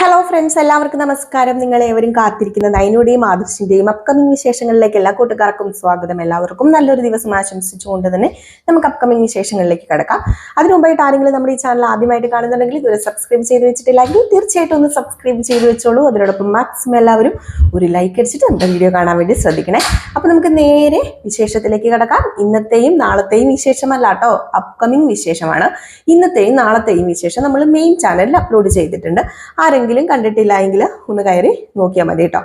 Hello friends എല്ലാവർക്കും നമസ്കാരം. നിങ്ങൾ ഏവരും കാത്തിരിക്കുന്ന നൈനയുടെയും ആദർശിന്റെയും അപ്കമിംഗ് വിശേഷങ്ങളിലേക്ക് എല്ലാ കൂട്ടുകാർക്കും സ്വാഗതം. എല്ലാവർക്കും നല്ലൊരു ദിവസം ആശംസിച്ചുകൊണ്ട് തന്നെ നമുക്ക് അപ്കമിംഗ് വിശേഷങ്ങളിലേക്ക് കിടക്കാം. അതിനു മുമ്പായിട്ട് ആരെങ്കിലും നമ്മുടെ ഈ ചാനൽ ആദ്യമായിട്ട് കാണുന്നുണ്ടെങ്കിൽ ഇതുവരെ സബ്സ്ക്രൈബ് ചെയ്ത് വെച്ചിട്ടില്ലെങ്കിൽ തീർച്ചയായിട്ടും ഒന്ന് സബ്സ്ക്രൈബ് ചെയ്ത് വെച്ചോളൂ. അതിനോടൊപ്പം മാക്സിമം എല്ലാവരും ഒരു ലൈക്ക് അടിച്ചിട്ട് നമ്മുടെ വീഡിയോ കാണാൻ വേണ്ടി ശ്രദ്ധിക്കണേ. അപ്പോൾ നമുക്ക് നേരെ വിശേഷത്തിലേക്ക് കിടക്കാം. ഇന്നത്തെയും നാളത്തെയും വിശേഷമല്ല കേട്ടോ. അപ്കമിംഗ് വിശേഷമാണ്. ഇന്നത്തെയും നാളത്തെയും വിശേഷം നമ്മൾ മെയിൻ ചാനലിൽ അപ്ലോഡ് ചെയ്തിട്ടുണ്ട്. ആരെങ്കിലും കണ്ടിട്ടില്ല എങ്കിൽ ഒന്ന് കയറി നോക്കിയാൽ മതി കേട്ടോ.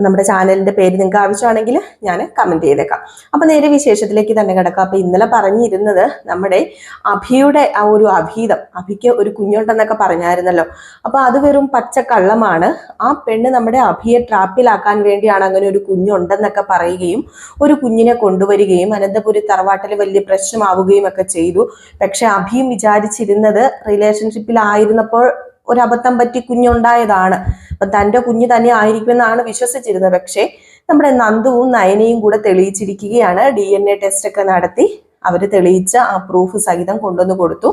നമ്മുടെ ചാനലിന്റെ പേര് നിങ്ങൾക്ക് ആവശ്യമാണെങ്കിൽ ഞാൻ കമന്റ് ചെയ്തേക്കാം. അപ്പൊ നേരെ വിശേഷത്തിലേക്ക് തന്നെ കിടക്കാം. അപ്പൊ ഇന്നലെ പറഞ്ഞിരുന്നത് നമ്മുടെ അഭിയുടെ ആ ഒരു അഭീതം അഭിക്ക് ഒരു കുഞ്ഞുണ്ടെന്നൊക്കെ പറഞ്ഞായിരുന്നല്ലോ. അപ്പൊ അത് വെറും പച്ചക്കള്ളമാണ്. ആ പെണ്ണ് നമ്മുടെ അഭിയെ ട്രാപ്പിലാക്കാൻ വേണ്ടിയാണ് അങ്ങനെ ഒരു കുഞ്ഞുണ്ടെന്നൊക്കെ പറയുകയും ഒരു കുഞ്ഞിനെ കൊണ്ടുവരികയും അനന്തപുരി തറവാട്ടിൽ വലിയ പ്രശ്നമാവുകയും ഒക്കെ ചെയ്തു. പക്ഷെ അഭിയും വിചാരിച്ചിരുന്നത് റിലേഷൻഷിപ്പിലായിരുന്നപ്പോൾ ഒരു അബദ്ധം പറ്റി കുഞ്ഞുണ്ടായതാണ്. അപ്പൊ തന്റെ കുഞ്ഞ് തന്നെ ആയിരിക്കുമെന്നാണ് വിശ്വസിച്ചിരുന്നത്. പക്ഷേ നമ്മുടെ നന്ദുവും നയനയും കൂടെ തെളിയിച്ചിരിക്കുകയാണ്. ഡി എൻ എ ടെസ്റ്റ് ഒക്കെ നടത്തി അവർ തെളിയിച്ച ആ പ്രൂഫ് സഹിതം കൊണ്ടുവന്ന് കൊടുത്തു.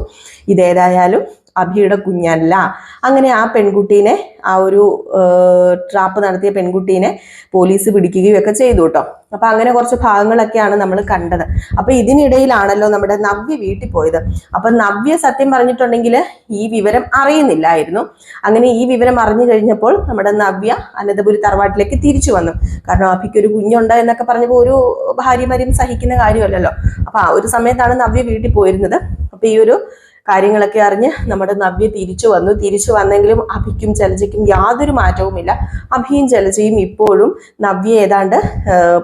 ഇതേതായാലും അഭിയുടെ കുഞ്ഞല്ല. അങ്ങനെ ആ പെൺകുട്ടീനെ ആ ഒരു ട്രാപ്പ് നടത്തിയ പെൺകുട്ടീനെ പോലീസ് പിടിക്കുകയും ഒക്കെ ചെയ്തു കേട്ടോ. അപ്പൊ അങ്ങനെ കുറച്ച് ഭാഗങ്ങളൊക്കെയാണ് നമ്മൾ കണ്ടത്. അപ്പൊ ഇതിനിടയിലാണല്ലോ നമ്മുടെ നവ്യ വീട്ടിൽ പോയത്. അപ്പൊ നവ്യ സത്യം പറഞ്ഞിട്ടുണ്ടെങ്കിൽ ഈ വിവരം അറിയുന്നില്ലായിരുന്നു. അങ്ങനെ ഈ വിവരം അറിഞ്ഞു കഴിഞ്ഞപ്പോൾ നമ്മുടെ നവ്യ അനന്തപുരി തറവാട്ടിലേക്ക് തിരിച്ചു വന്നു. കാരണം അഭിക്ക് ഒരു കുഞ്ഞുണ്ട് എന്നൊക്കെ പറഞ്ഞപ്പോൾ ഒരു ഭാര്യമാരും സഹിക്കുന്ന കാര്യമല്ലല്ലോ. അപ്പൊ ആ ഒരു സമയത്താണ് നവ്യ വീട്ടിൽ പോയിരുന്നത്. അപ്പൊ ഈ ഒരു കാര്യങ്ങളൊക്കെ അറിഞ്ഞ് നമ്മുടെ നവ്യ തിരിച്ചു വന്നു. തിരിച്ചു വന്നെങ്കിലും അഭിക്കും ചലജയ്ക്കും യാതൊരു മാറ്റവുമില്ല. അഭിയും ചലജയും ഇപ്പോഴും നവ്യ ഏതാണ്ട്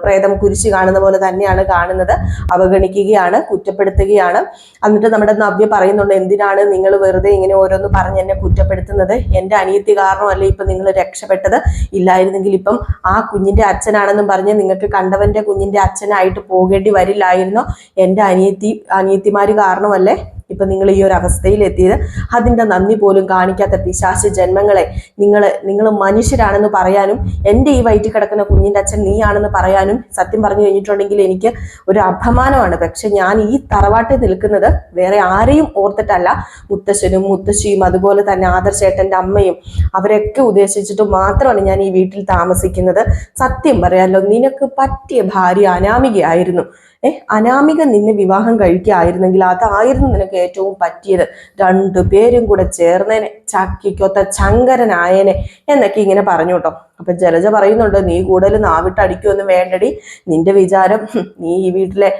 പ്രേതം കുരിശ് കാണുന്ന പോലെ തന്നെയാണ് കാണുന്നത്. അവഗണിക്കുകയാണ് കുറ്റപ്പെടുത്തുകയാണ്. എന്നിട്ട് നമ്മുടെ നവ്യ പറയുന്നുണ്ട് എന്തിനാണ് നിങ്ങൾ വെറുതെ ഇങ്ങനെ ഓരോന്ന് പറഞ്ഞ് എന്നെ കുറ്റപ്പെടുത്തുന്നത്? എന്റെ അനിയത്തി കാരണമല്ല ഇപ്പം നിങ്ങൾ രക്ഷപ്പെട്ടത്? ഇല്ലായിരുന്നെങ്കിൽ ഇപ്പം ആ കുഞ്ഞിന്റെ അച്ഛനാണെന്നും പറഞ്ഞ് നിങ്ങൾക്ക് കണ്ടവന്റെ കുഞ്ഞിന്റെ അച്ഛനായിട്ട് പോകേണ്ടി വരില്ലായിരുന്നോ? എന്റെ അനിയത്തി അനിയത്തിമാർ കാരണമല്ലേ ഇപ്പൊ നിങ്ങൾ ഈ ഒരു അവസ്ഥയിൽ എത്തിയത് അതിന്റെ നന്ദി പോലും കാണിക്കാത്ത പിശാശ ജന്മങ്ങളെ നിങ്ങൾ നിങ്ങൾ മനുഷ്യരാണെന്ന് പറയാനും എന്റെ ഈ വയറ്റിൽ കിടക്കുന്ന കുഞ്ഞിന്റെ അച്ഛൻ നീയാണെന്ന് പറയാനും സത്യം പറഞ്ഞു കഴിഞ്ഞിട്ടുണ്ടെങ്കിൽ എനിക്ക് ഒരു അപമാനമാണ്. പക്ഷെ ഞാൻ ഈ തറവാട്ടിൽ നിൽക്കുന്നത് വേറെ ആരെയും ഓർത്തിട്ടല്ല. മുത്തശ്ശനും മുത്തശ്ശിയും അതുപോലെ തന്നെ ആദർശേട്ടന്റെ അമ്മയും അവരൊക്കെ ഉദ്ദേശിച്ചിട്ട് മാത്രമാണ് ഞാൻ ഈ വീട്ടിൽ താമസിക്കുന്നത്. സത്യം പറയാലോ നിനക്ക് പറ്റിയ ഭാര്യ അനാമികയായിരുന്നു. ഏ അനാമിക നിന്നെ വിവാഹം കഴിക്കുകയായിരുന്നെങ്കിൽ അതായിരുന്നു നിനക്ക് ഏറ്റവും പറ്റിയത്. രണ്ടു പേരും കൂടെ ചേർന്നേനെ ചക്കിക്കൊത്ത ചങ്കരനായനെ എന്നൊക്കെ ഇങ്ങനെ പറഞ്ഞു കേട്ടോ. അപ്പൊ ജലജ പറയുന്നുണ്ട് നീ കൂടുതൽ നാവിട്ട് അടിക്കുമൊന്നും വേണ്ടടി. നിന്റെ വിചാരം നീ ഈ വീട്ടിലെ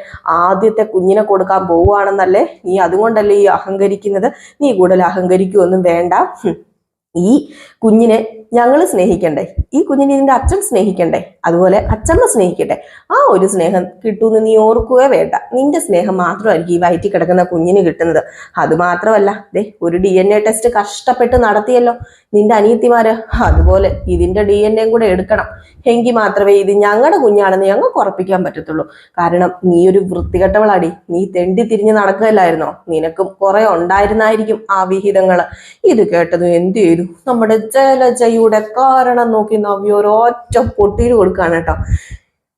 ആദ്യത്തെ കുഞ്ഞിനെ കൊടുക്കാൻ പോവുകയാണെന്നല്ലേ? നീ അതുകൊണ്ടല്ലേ ഈ അഹങ്കരിക്കുന്നത്? നീ കൂടുതൽ അഹങ്കരിക്കുമൊന്നും വേണ്ട. ഈ കുഞ്ഞിനെ ഞങ്ങൾ സ്നേഹിക്കണ്ടേ? ഈ കുഞ്ഞിനെ ഇതിന്റെ അച്ഛൻ സ്നേഹിക്കണ്ടേ? അതുപോലെ അച്ഛമ്മ സ്നേഹിക്കട്ടെ? ആ ഒരു സ്നേഹം കിട്ടുമെന്ന് നീ ഓർക്കുക വേണ്ട. നിന്റെ സ്നേഹം മാത്രമായിരിക്കും ഈ വയറ്റിൽ കിടക്കുന്ന കുഞ്ഞിന് കിട്ടുന്നത്. അത് മാത്രമല്ല ദേ ഒരു ഡി എൻ എ ടെസ്റ്റ് കഷ്ടപ്പെട്ട് നടത്തിയല്ലോ നിന്റെ അനിയത്തിമാര്. അതുപോലെ ഇതിന്റെ ഡി എൻ കൂടെ എടുക്കണം. എങ്കിൽ മാത്രമേ ഇത് ഞങ്ങളുടെ കുഞ്ഞാണെന്ന് ഞങ്ങൾക്ക് ഉറപ്പിക്കാൻ പറ്റത്തുള്ളൂ. കാരണം നീ ഒരു വൃത്തികെട്ടവളാടി. നീ തെണ്ടി തിരിഞ്ഞ് നടക്കുകയല്ലായിരുന്നോ? നിനക്കും കുറെ ഉണ്ടായിരുന്നായിരിക്കും ആ വിഹിതങ്ങൾ. ഇത് കേട്ടതും എന്ത് ചെയ്തു? നമ്മുടെ ജലജയുടെ കാരണം നോക്കി നവ്യ ഒരൊറ്റ പൊട്ടിയിൽ കൊടുക്കുകയാണ് കേട്ടോ.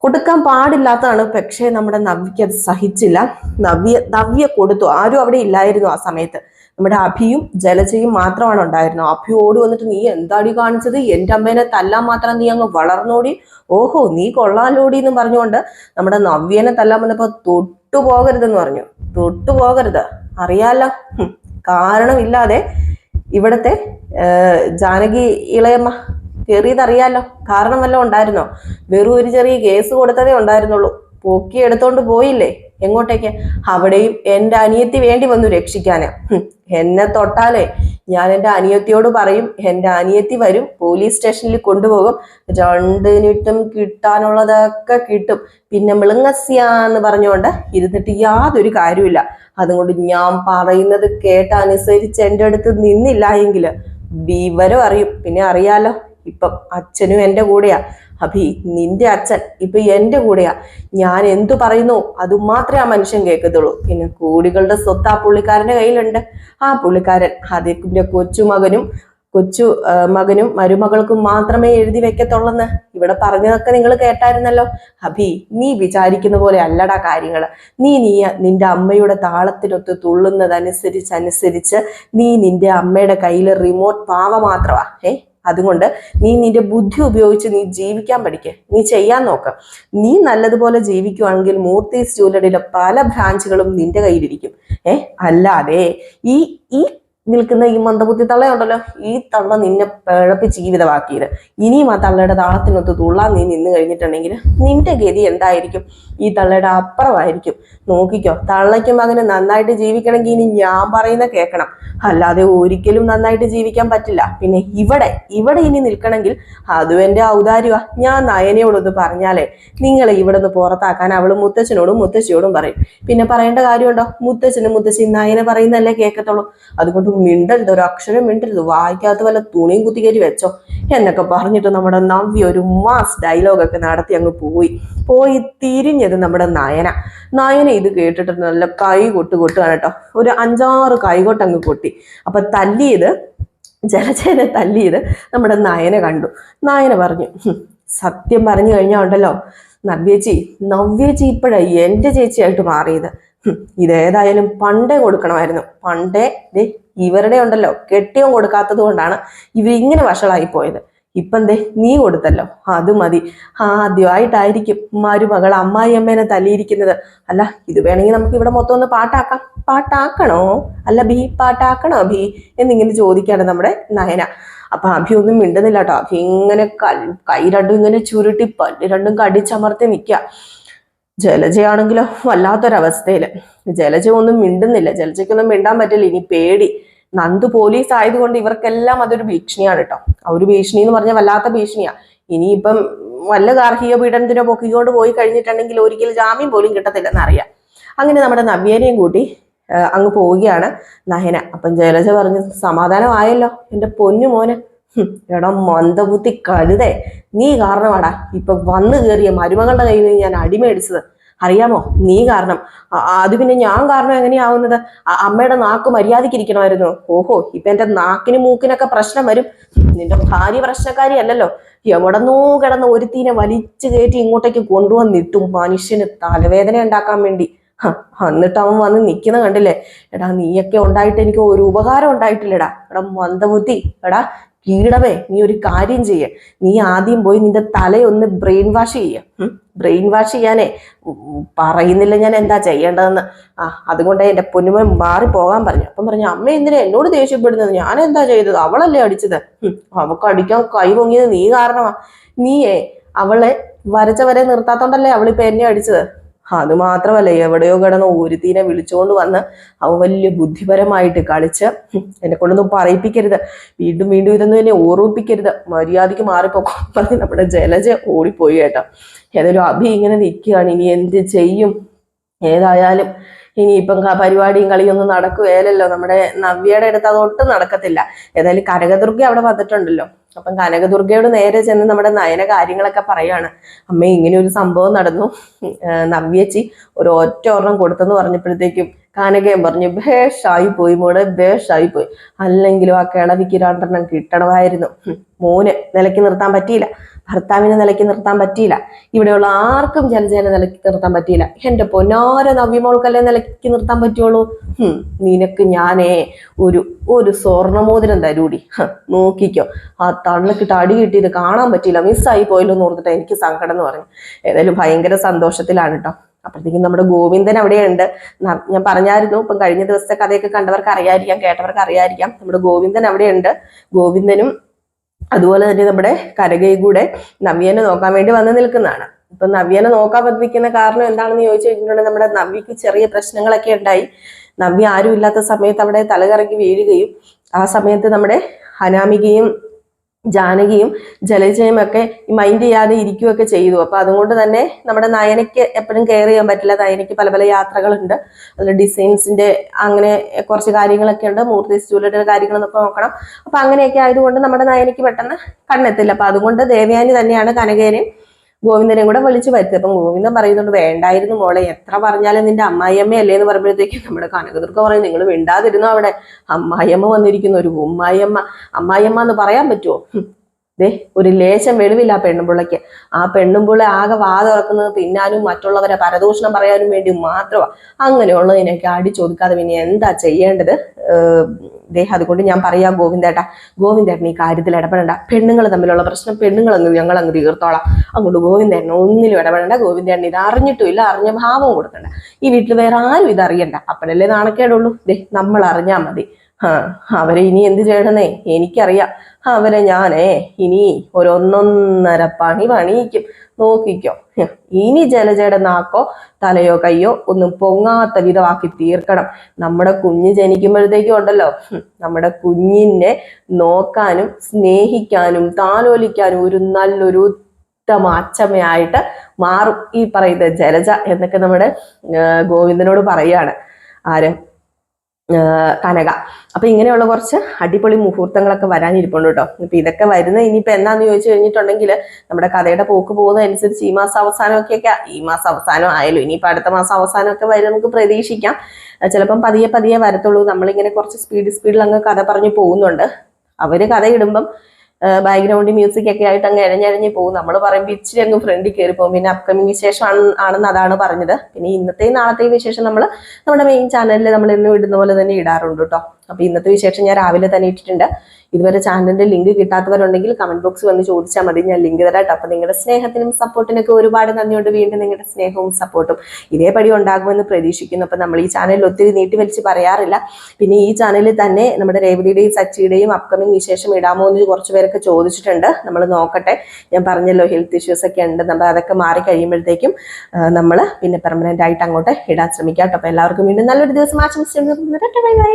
കൊടുക്കാൻ പാടില്ലാത്തതാണ് പക്ഷേ നമ്മുടെ അത് സഹിച്ചില്ല. നവ്യ നവ്യ കൊടുത്തു. ആരും അവിടെ ഇല്ലായിരുന്നു ആ സമയത്ത്. നമ്മുടെ അഭിയും ജലജയും മാത്രമാണ് ഉണ്ടായിരുന്നത്. അഭി ഓടി വന്നിട്ട് നീ എന്താടി കാണിച്ചത്? എന്റെ അമ്മേനെ തല്ലാൻ മാത്രം നീ അങ്ങ് വളർന്നോടി? ഓഹോ നീ കൊള്ളാലോടി എന്ന് പറഞ്ഞുകൊണ്ട് നമ്മുടെ നവ്യനെ തല്ലാൻ വന്നപ്പോ തൊട്ടു പോകരുതെന്ന് പറഞ്ഞു. തൊട്ടു പോകരുത് അറിയാലോ കാരണമില്ലാതെ ഇവിടത്തെ ജാനകി ഇളയമ്മ കയറിയതറിയാലോ കാരണം വല്ലതും ഉണ്ടായിരുന്നോ? വെറും ഒരു ചെറിയ കേസ് കൊടുത്തതേ ഉണ്ടായിരുന്നുള്ളൂ. പൊക്കി എടുത്തോണ്ട് പോയില്ലേ? എങ്ങോട്ടേക്ക്? അവിടെയും എന്റെ അനിയത്തി വേണ്ടി വന്നു രക്ഷിക്കാന്. എന്നെ തൊട്ടാലേ ഞാൻ എന്റെ അനിയത്തിയോട് പറയും എന്റെ അനിയത്തി വരും പോലീസ് സ്റ്റേഷനിൽ കൊണ്ടുപോകും രണ്ടിനിട്ടും കിട്ടാനുള്ളതൊക്കെ കിട്ടും. പിന്നെ മിളുങ്ങസ്യ എന്ന് പറഞ്ഞുകൊണ്ട് ഇരുന്നിട്ട് യാതൊരു കാര്യമില്ല അതുകൊണ്ട് ഞാൻ പറയുന്നത് കേട്ടനുസരിച്ച് എന്റെ അടുത്ത് നിന്നില്ല എങ്കിൽ വിവരം അറിയും. പിന്നെ അറിയാലോ ഇപ്പം അച്ഛനും എന്റെ കൂടെയാ. അഭി നിന്റെ അച്ഛൻ ഇപ്പൊ എന്റെ കൂടെയാ. ഞാൻ എന്തു പറയുന്നു അത് മാത്രമേ ആ മനുഷ്യൻ കേൾക്കത്തുള്ളൂ. പിന്നെ കോടികളുടെ സ്വത്ത് ആ പുള്ളിക്കാരന്റെ കയ്യിലുണ്ട്. ആ പുള്ളിക്കാരൻ അതിന്റെ കൊച്ചുമകനും കൊച്ചു മകനും മരുമകൾക്കും മാത്രമേ എഴുതി വെക്കത്തുള്ളെന്ന്. ഇവിടെ പറഞ്ഞതൊക്കെ നിങ്ങൾ കേട്ടായിരുന്നല്ലോ. അഭി നീ വിചാരിക്കുന്ന പോലെ അല്ലടാ കാര്യങ്ങൾ നീ നീ നിന്റെ അമ്മയുടെ താളത്തിനൊത്ത് തുള്ളുന്നതനുസരിച്ച് അനുസരിച്ച് നീ നിന്റെ അമ്മയുടെ കയ്യിൽ റിമോട്ട് പാവ മാത്രമാ. ഏ? അതുകൊണ്ട് നീ നിന്റെ ബുദ്ധി ഉപയോഗിച്ച് നീ ജീവിക്കാൻ പഠിക്കുക നീ ചെയ്യാൻ നോക്ക്. നീ നല്ലതുപോലെ ജീവിക്കുവാണെങ്കിൽ മൂർത്തി ജ്വല്ലറിയുടെ പല ബ്രാഞ്ചുകളും നിന്റെ കയ്യിലിരിക്കും. ഏഹ് അല്ലാതെ ഈ ഈ നിൽക്കുന്ന ഈ മന്ദബുദ്ധി തള്ളയുണ്ടല്ലോ. ഈ തള്ള നിന്നെ പിഴപ്പിച്ച് ജീവിതമാക്കിയത്. ഇനിയും ആ തള്ളയുടെ താളത്തിനൊത്ത് തുള്ളാൻ നീ നിന്ന് കഴിഞ്ഞിട്ടുണ്ടെങ്കിൽ നിന്റെ ഗതി എന്തായിരിക്കും? ഈ തള്ളയുടെ അപ്പുറമായിരിക്കും. നോക്കിക്കോ തള്ളയ്ക്കും അങ്ങനെ നന്നായിട്ട് ജീവിക്കണമെങ്കിൽ ഇനി ഞാൻ പറയുന്ന കേൾക്കണം. അല്ലാതെ ഒരിക്കലും നന്നായിട്ട് ജീവിക്കാൻ പറ്റില്ല. പിന്നെ ഇവിടെ ഇവിടെ ഇനി നിൽക്കണമെങ്കിൽ അതും എന്റെ ഔദാര്യമാ. ഞാൻ നയനയോടൊന്ന് പറഞ്ഞാലേ നിങ്ങളെ ഇവിടെ നിന്ന് പുറത്താക്കാൻ അവൾ മുത്തച്ഛനോടും മുത്തശ്ശിയോടും പറയും. പിന്നെ പറയേണ്ട കാര്യമുണ്ടോ? മുത്തച്ഛനും മുത്തശ്ശി നയനെ പറയുന്നല്ലേ കേൾക്കത്തുള്ളൂ. അതുകൊണ്ട് മിണ്ടരുത് ഒരു അക്ഷരം മിണ്ടരുത് വായിക്കാത്ത വല്ല തുണിയും കുത്തിക്കേരി വെച്ചോ? എന്നൊക്കെ പറഞ്ഞിട്ട് നമ്മുടെ നവ്യ ഒരു മാസ് ഡയലോഗൊക്കെ നടത്തി അങ്ങ് പോയി. പോയി തിരിഞ്ഞത് നമ്മുടെ നയന. നയന ഇത് കേട്ടിട്ട് നല്ല കൈ കൊട്ട് കൊട്ടുകയാണ് കേട്ടോ. ഒരു അഞ്ചാറ് കൈകൊട്ട് അങ്ങ് കൊട്ടി. അപ്പൊ തല്ലിയത് ജലജേനെ തല്ലിയത് നമ്മുടെ നയന കണ്ടു. നയന പറഞ്ഞു സത്യം പറഞ്ഞു കഴിഞ്ഞാൽ ഉണ്ടല്ലോ. നവ്യേച്ചി നവ്യേച്ചി ഇപ്പോഴായി എന്റെ ചേച്ചിയായിട്ട് മാറിയത്. ഇതേതായാലും പണ്ടേ കൊടുക്കണമായിരുന്നു. പണ്ടേ ഇവരുടെ ഉണ്ടല്ലോ കെട്ടിയോ കൊടുക്കാത്തത് കൊണ്ടാണ് ഇവരിങ്ങനെ വഷളായി പോയത്. ഇപ്പം നീ കൊടുത്തല്ലോ അത് മതി. ആദ്യമായിട്ടായിരിക്കും മരുമകൾ അമ്മായിയമ്മേനെ തല്ലിയിരിക്കുന്നത്. അല്ല ഇത് വേണമെങ്കിൽ നമുക്ക് ഇവിടെ മൊത്തം ഒന്ന് പാട്ടാക്കാം. പാട്ടാക്കണോ? അല്ല ഭീ പാട്ടാക്കണോ ഭീ എന്നിങ്ങനെ ചോദിക്കാണ് നമ്മുടെ നയന. അപ്പൊ അഭി ഒന്നും മിണ്ടുന്നില്ല കേട്ടോ. അഭി ഇങ്ങനെ കൈ രണ്ടും ഇങ്ങനെ ചുരുട്ടി പല്ല് രണ്ടും കടിച്ചമർത്തി നിൽക്കുക. ജലജയാണെങ്കിലോ വല്ലാത്തൊരവസ്ഥയിൽ. ജലജ ഒന്നും മിണ്ടുന്നില്ല. ജലജയ്ക്കൊന്നും മിണ്ടാൻ പറ്റില്ല. ഇനി പേടി. നന്ദു പോലീസ് ആയതുകൊണ്ട് ഇവർക്കെല്ലാം അതൊരു ഭീഷണിയാണ് കേട്ടോ ആ ഒരു ഭീഷണി എന്ന് പറഞ്ഞാൽ വല്ലാത്ത ഭീഷണിയാ. ഇനിയിപ്പം വല്ല ഗാർഹിക പീഡനത്തിനോ പൊക്കിക്കൊണ്ട് പോയി കഴിഞ്ഞിട്ടുണ്ടെങ്കിൽ ഒരിക്കലും ജാമ്യം പോലും കിട്ടത്തില്ലെന്ന് അറിയാം. അങ്ങനെ നമ്മുടെ നവ്യേനെയും കൂട്ടി അങ്ങ് പോവുകയാണ് നഹന. അപ്പം ജലജ പറഞ്ഞ് സമാധാനമായല്ലോ എന്റെ പൊന്നു മോനെ. എടാ മന്ദബുദ്ധി കരുതേ നീ കാരണമാടാ. ഇപ്പൊ വന്നു കയറിയ മരുമകളുടെ കയ്യിൽ നിന്ന് ഞാൻ അടിമേടിച്ചത് അറിയാമോ? നീ കാരണം. അത് പിന്നെ ഞാൻ കാരണം എങ്ങനെയാവുന്നത്? അമ്മയുടെ നാക്ക് മര്യാദക്കിരിക്കണമായിരുന്നു ഓഹോ ഇപ്പൊ എന്റെ നാക്കിനും മൂക്കിനൊക്കെ പ്രശ്നം വരും. നിന്റെ ഭാര്യ പ്രശ്നക്കാരി അല്ലല്ലോ എവിടെന്നോ കിടന്ന ഒരുത്തീനെ വലിച്ചു കയറ്റി ഇങ്ങോട്ടേക്ക് കൊണ്ടുവന്നിട്ടും മനുഷ്യന് തലവേദന ഉണ്ടാക്കാൻ വേണ്ടി. എന്നിട്ട് അവൻ വന്ന് നിൽക്കുന്ന കണ്ടില്ലേ? എടാ നീയൊക്കെ ഉണ്ടായിട്ട് എനിക്ക് ഒരു ഉപകാരം ഉണ്ടായിട്ടില്ലടാ. എടാ മന്ദബുദ്ധി. എടാ കീടവേ നീ ഒരു കാര്യം ചെയ്യ. നീ ആദ്യം പോയി നിന്റെ തലയൊന്ന് ബ്രെയിൻ വാഷ് ചെയ്യ. ബ്രെയിൻ വാഷ് ചെയ്യാനേ. പറയുന്നില്ല ഞാൻ എന്താ ചെയ്യേണ്ടതെന്ന്. ആ അതുകൊണ്ട് എന്റെ പൊന്നുമ മാറി പോകാൻ പറഞ്ഞു. അപ്പം പറഞ്ഞു അമ്മ എന്തിനാ എന്നോട് ദേഷ്യപ്പെടുന്നത്? ഞാൻ എന്താ ചെയ്തത്? അവളല്ലേ അടിച്ചത്? അവക്ക് അവൾക്ക് അടിക്കാൻ കൈ പൊങ്ങിയത് നീ കാരണമാ. നീയേ അവളെ വരച്ച വരെ നിർത്താത്തോണ്ടല്ലേ അവളിപ്പോ എന്നെ അടിച്ചത്? അത് മാത്രമല്ല എവിടെയോ കിടന്ന് ഒരുത്തീനെ വിളിച്ചുകൊണ്ട് വന്ന് അവൻ വലിയ ബുദ്ധിപരമായിട്ട് കളിച്ച് എന്നെ കൊണ്ടൊന്നും പറയിപ്പിക്കരുത്. വീണ്ടും വീണ്ടും ഇതൊന്നും എന്നെ ഓർമ്മിപ്പിക്കരുത്. മര്യാദയ്ക്ക് മാറിപ്പോക്കോ. പറഞ്ഞ് നമ്മുടെ ജലജ ഓടിപ്പോയി കേട്ടോ. ഏതൊരു അഭി ഇങ്ങനെ നിൽക്കുകയാണ്. ഇനി എന്ത് ചെയ്യും? ഏതായാലും ഇനിയിപ്പം പരിപാടിയും കളിയൊന്നും നടക്കുകയല്ലോ നമ്മുടെ നവ്യയുടെ അടുത്ത് അത് ഒട്ടും നടക്കത്തില്ല. ഏതായാലും കനകദുർഗ അവിടെ വന്നിട്ടുണ്ടല്ലോ. അപ്പം കനകദുർഗയോട് നേരെ ചെന്ന് നമ്മുടെ നയന കാര്യങ്ങളൊക്കെ പറയാണ് അമ്മ ഇങ്ങനെ ഒരു സംഭവം നടന്നു. നവ്യച്ചി ഒരു ഒറ്റ ഒരെണ്ണം കൊടുത്തെന്ന് പറഞ്ഞപ്പോഴത്തേക്കും കാനകയും പറഞ്ഞു ബേഷായി പോയി മോടെ ബേഷായി പോയി. അല്ലെങ്കിലും ആ കിളവിക്ക് രണ്ടെണ്ണം കിട്ടണമായിരുന്നു. മോന് നിലയ്ക്ക് നിർത്താൻ പറ്റിയില്ല. ഭർത്താവിനെ നിലയ്ക്ക് നിർത്താൻ പറ്റിയില്ല. ഇവിടെയുള്ള ആർക്കും ജലജേനെ നിലയ്ക്ക് നിർത്താൻ പറ്റിയില്ല. എന്റെ പൊന്നാര നവ്യമോൾക്കല്ലേ നിലയ്ക്ക് നിർത്താൻ പറ്റുള്ളൂ? നിനക്ക് ഞാനേ ഒരു ഒരു സ്വർണമോതിരം തരൂടി. നോക്കിക്കോ. ആ തള്ളക്കിട്ട് അടി കിട്ടിയത് കാണാൻ പറ്റിയില്ല. മിസ്സായി പോയല്ലോ എന്ന് ഓർത്തിട്ട് എനിക്ക് സങ്കടം എന്ന് പറഞ്ഞു ഏതായാലും ഭയങ്കര സന്തോഷത്തിലാണ് കേട്ടോ അപ്പോഴത്തേക്കും നമ്മുടെ ഗോവിന്ദൻ അവിടെയുണ്ട്. ഞാൻ പറഞ്ഞായിരുന്നു ഇപ്പം കഴിഞ്ഞ ദിവസത്തെ കഥയൊക്കെ കണ്ടവർക്ക് അറിയാതിരിക്കാം കേട്ടവർക്ക് അറിയാതിരിക്കാം നമ്മുടെ ഗോവിന്ദൻ അവിടെയുണ്ട്. ഗോവിന്ദനും അതുപോലെ തന്നെ നമ്മുടെ കരകൈ കൂടെ നവ്യനെ നോക്കാൻ വേണ്ടി വന്ന് നിൽക്കുന്നതാണ്. ഇപ്പൊ നവ്യനെ നോക്കാൻ പതിപ്പിക്കുന്ന കാരണം എന്താണെന്ന് ചോദിച്ചു കഴിഞ്ഞിട്ടുണ്ടെങ്കിൽ നമ്മുടെ നവ്യക്ക് ചെറിയ പ്രശ്നങ്ങളൊക്കെ ഉണ്ടായി. നവ്യ ആരും ഇല്ലാത്ത സമയത്ത് അവിടെ തലകറങ്ങി വീഴുകയും ആ സമയത്ത് നമ്മുടെ അനാമികയും ജാനകിയും ജലജയും ഒക്കെ മൈൻഡ് ചെയ്യാതെ ഇരിക്കുകയൊക്കെ ചെയ്തു. അപ്പൊ അതുകൊണ്ട് തന്നെ നമ്മുടെ നയനയ്ക്ക് എപ്പോഴും കെയർ ചെയ്യാൻ പറ്റില്ല. നയനയ്ക്ക് പല പല യാത്രകളുണ്ട്. അതിൽ ഡിസൈൻസിന്റെ അങ്ങനെ കുറച്ച് കാര്യങ്ങളൊക്കെ ഉണ്ട്. മൂർത്തി ജ്വല്ലറിയുടെ കാര്യങ്ങളൊക്കെ നോക്കണം. അപ്പൊ അങ്ങനെയൊക്കെ ആയതുകൊണ്ട് നമ്മുടെ നയനയ്ക്ക് പെട്ടെന്ന് കണ്ണെത്തില്ല. അപ്പൊ അതുകൊണ്ട് ദേവയാനി തന്നെയാണ് കനകേനെയും ഗോവിന്ദനെയും കൂടെ വിളിച്ചു വരുത്തി അപ്പം ഗോവിന്ദൻ പറയുന്നുണ്ട് വേണ്ടായിരുന്നു മോളെ എത്ര പറഞ്ഞാലും നിന്റെ അമ്മായിയമ്മ അല്ലേ എന്ന് പറയുമ്പോഴത്തേക്കും നമ്മുടെ കനകദുർഗ പറയും നിങ്ങൾ വിണ്ടാതിരുന്നു അവിടെ അമ്മായിയമ്മ വന്നിരിക്കുന്നു ഒരു ഉമ്മായിയമ്മ അമ്മായിയമ്മ എന്ന് പറയാൻ പറ്റുമോ. ദേ ഒരു ലേശം വെളിവില്ല ആ പെണ്ണുമ്പിള്ളയ്ക്ക് ആ പെണ്ണുമ്പിള്ള ആകെ വാ തുറക്കുന്നത് തിന്നാനും മറ്റുള്ളവരെ പരദൂഷണം പറയാനും വേണ്ടി മാത്രമാണ് അങ്ങനെയുള്ളതിനൊക്കെ ചോദിക്കാതെ പിന്നെ എന്താ ചെയ്യേണ്ടത്? ദേഹം അതുകൊണ്ട് ഞാൻ പറയാം ഗോവിന്ദേട്ടാ. ഗോവിന്ദേട്ടൻ ഈ കാര്യത്തിൽ ഇടപെടണ്ട. പെണ്ണുങ്ങൾ തമ്മിലുള്ള പ്രശ്നം പെണ്ണുങ്ങൾ അങ്ങ് ഞങ്ങൾ അങ്ങ് തീർത്തോളാം. അങ്ങോട്ട് ഗോവിന്ദേട്ടൻ ഒന്നിലും ഇടപെടണ്ട. ഗോവിന്ദേട്ടൻ ഇത് അറിഞ്ഞിട്ടും ഇല്ല അറിഞ്ഞ ഭാവം കൊടുക്കണ്ട. ഈ വീട്ടിൽ വേറെ ആരും ഇത് അറിയണ്ട. അപ്പനല്ലേ നാണക്കേടുള്ളൂ. ദേ നമ്മൾ അറിഞ്ഞാൽ മതി. ആ അവരെ ഇനി എന്ത് ചെയ്യണമെന്നേ എനിക്കറിയാം. അവരെ ഞാനേ ഇനി ഒരൊന്നൊന്നര പണി പണിയിക്കും. നോക്കിക്കോ. ഇനി ജലജയുടെ നാക്കോ തലയോ കയ്യോ ഒന്നും പൊങ്ങാത്ത വിധമാക്കി തീർക്കണം. നമ്മുടെ കുഞ്ഞ് ജനിക്കുമ്പോഴത്തേക്കും ഉണ്ടല്ലോ. നമ്മുടെ കുഞ്ഞിനെ നോക്കാനും സ്നേഹിക്കാനും താലോലിക്കാനും ഒരു നല്ലൊരു ഉത്തമ അച്ചമ്മയായിട്ട് മാറും ഈ പറയുന്ന ജലജ എന്നൊക്കെ നമ്മുടെ ഗോവിന്ദനോട് പറയാണ്. ആര്? കനക. അപ്പൊ ഇങ്ങനെയുള്ള കുറച്ച് അടിപൊളി മുഹൂർത്തങ്ങളൊക്കെ വരാനിരിപ്പുണ്ട് കേട്ടോ. ഇപ്പൊ ഇതൊക്കെ വരുന്ന ഇനിയിപ്പോ എന്താന്ന് ചോദിച്ചു കഴിഞ്ഞിട്ടുണ്ടെങ്കിൽ നമ്മുടെ കഥയുടെ പോക്ക് പോകുന്ന അനുസരിച്ച് ഈ മാസം അവസാനമൊക്കെ ഈ മാസം അവസാനം ആയാലും ഇനിയിപ്പോ അടുത്ത മാസം അവസാനമൊക്കെ വരും നമുക്ക് പ്രതീക്ഷിക്കാം. ചിലപ്പം പതിയെ പതിയെ വരത്തുള്ളൂ. നമ്മളിങ്ങനെ കുറച്ച് സ്പീഡ് സ്പീഡിൽ അങ്ങ് കഥ പറഞ്ഞു പോകുന്നുണ്ട്. അവർ കഥ ഇടുമ്പം ബാക്ക്ഗ്രൗണ്ട് മ്യൂസിക് ഒക്കെ ആയിട്ട് അങ്ങ് ഇഴഞ്ഞഴിഞ്ഞ് പോകും. നമ്മൾ പറയുമ്പോൾ ഇച്ചിരി അങ്ങ് ഫ്രണ്ടിൽ കയറി പോകും. പിന്നെ അപ്കമിങ് വിശേഷം ആണ്- ആണെന്ന് അതാണ് പറഞ്ഞത്. പിന്നെ ഇന്നത്തെയും നാളത്തെയും വിശേഷം നമ്മൾ നമ്മുടെ മെയിൻ ചാനലിൽ നമ്മൾ ഇന്ന് ഇടുന്ന പോലെ തന്നെ ഇടാറുണ്ട് കേട്ടോ അപ്പൊ ഇന്നത്തെ വിശേഷം ഞാൻ രാവിലെ തന്നെ ഇട്ടിട്ടുണ്ട്. ഇതുവരെ ചാനലിന്റെ ലിങ്ക് കിട്ടാത്തവരുണ്ടെങ്കിൽ കമന്റ് ബോക്സ് വന്ന് ചോദിച്ചാൽ മതി. ഞാൻ ലിങ്ക് തരാം കേട്ടോ അപ്പൊ നിങ്ങളുടെ സ്നേഹത്തിനും സപ്പോർട്ടിനൊക്കെ ഒരുപാട് നന്ദിയുണ്ട്. വീണ്ടും നിങ്ങളുടെ സ്നേഹവും സപ്പോർട്ടും ഇതേപടി ഉണ്ടാകുമെന്ന് പ്രതീക്ഷിക്കുന്നു. അപ്പൊ നമ്മൾ ഈ ചാനലിൽ ഒത്തിരി നീട്ടി വലിച്ച് പറയാറില്ല. പിന്നെ ഈ ചാനലിൽ തന്നെ നമ്മുടെ രേവതിയുടെയും സച്ചിയുടെയും അപ്കമിങ് വിശേഷം ഇടാമോ എന്ന് കുറച്ച് പേരൊക്കെ ചോദിച്ചിട്ടുണ്ട്. നമ്മൾ നോക്കട്ടെ. ഞാൻ പറഞ്ഞല്ലോ ഹെൽത്ത് ഇഷ്യൂസ് ഒക്കെ ഉണ്ട്. നമ്മൾ അതൊക്കെ മാറി കഴിയുമ്പോഴത്തേക്കും നമ്മൾ പിന്നെ പെർമനന്റ് ആയിട്ട് അങ്ങോട്ട് ഇടാൻ ശ്രമിക്കാം കേട്ടോ. അപ്പൊ എല്ലാവർക്കും വീണ്ടും നല്ലൊരു ദിവസം ആശംസിച്ചു ബൈ ബൈ.